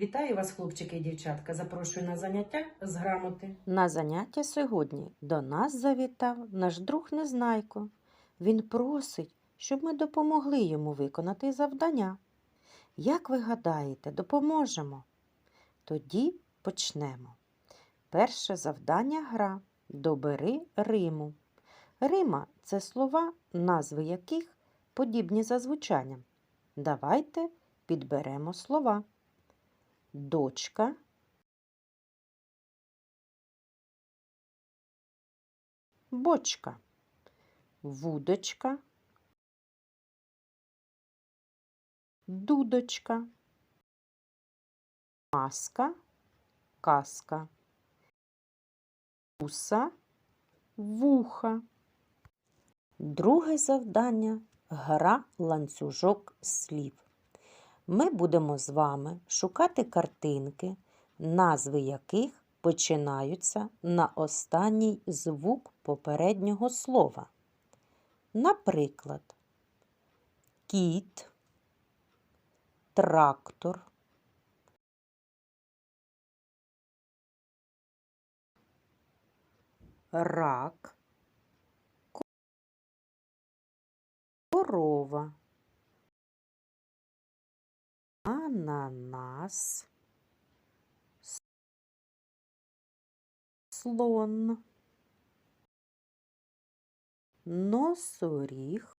Вітаю вас, хлопчики і дівчатка. Запрошую на заняття з грамоти. На заняття сьогодні до нас завітав наш друг Незнайко. Він просить, щоб ми допомогли йому виконати завдання. Як ви гадаєте, допоможемо? Тоді почнемо. Перше завдання гра Добери Риму. Рима це слова, назви яких подібні за звучанням. Давайте підберемо слова. Дочка, бочка, вудочка, дудочка, маска, каска, уса, вуха. Друге завдання. Гра ланцюжок слів. Ми будемо з вами шукати картинки, назви яких починаються на останній звук попереднього слова. Наприклад, кіт, трактор, рак, корова, ананас, слон, носоріг,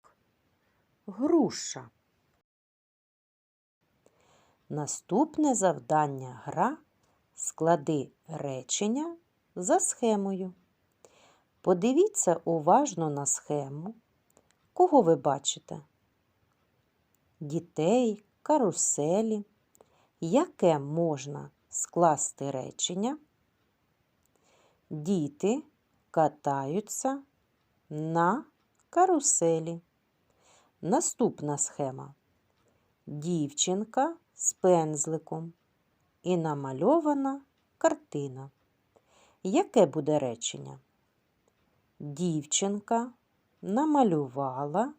груша. Наступне завдання гра склади речення за схемою. Подивіться уважно на схему. Кого ви бачите? Дітей, каруселі. Яке можна скласти речення? Діти катаються на каруселі. Наступна схема. Дівчинка з пензликом і намальована картина. Яке буде речення? Дівчинка намалювала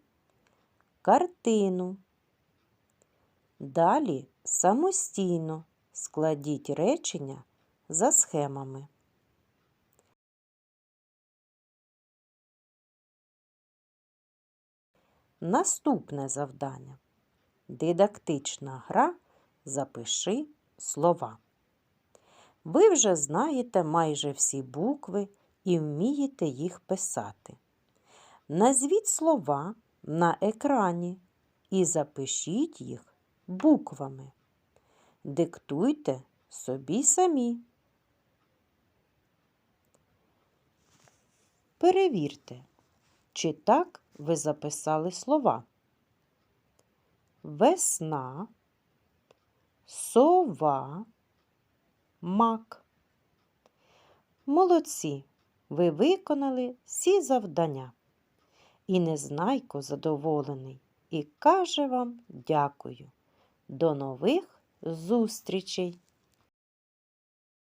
картину. Далі самостійно складіть речення за схемами. Наступне завдання. Дидактична гра Запиши слова. Ви вже знаєте майже всі букви і вмієте їх писати. Назвіть слова на екрані і запишіть їх буквами. Диктуйте собі самі. Перевірте, чи так ви записали слова. Весна, сова, мак. Молодці! Ви виконали всі завдання. І Незнайко задоволений і каже вам дякую. До нових зустрічей!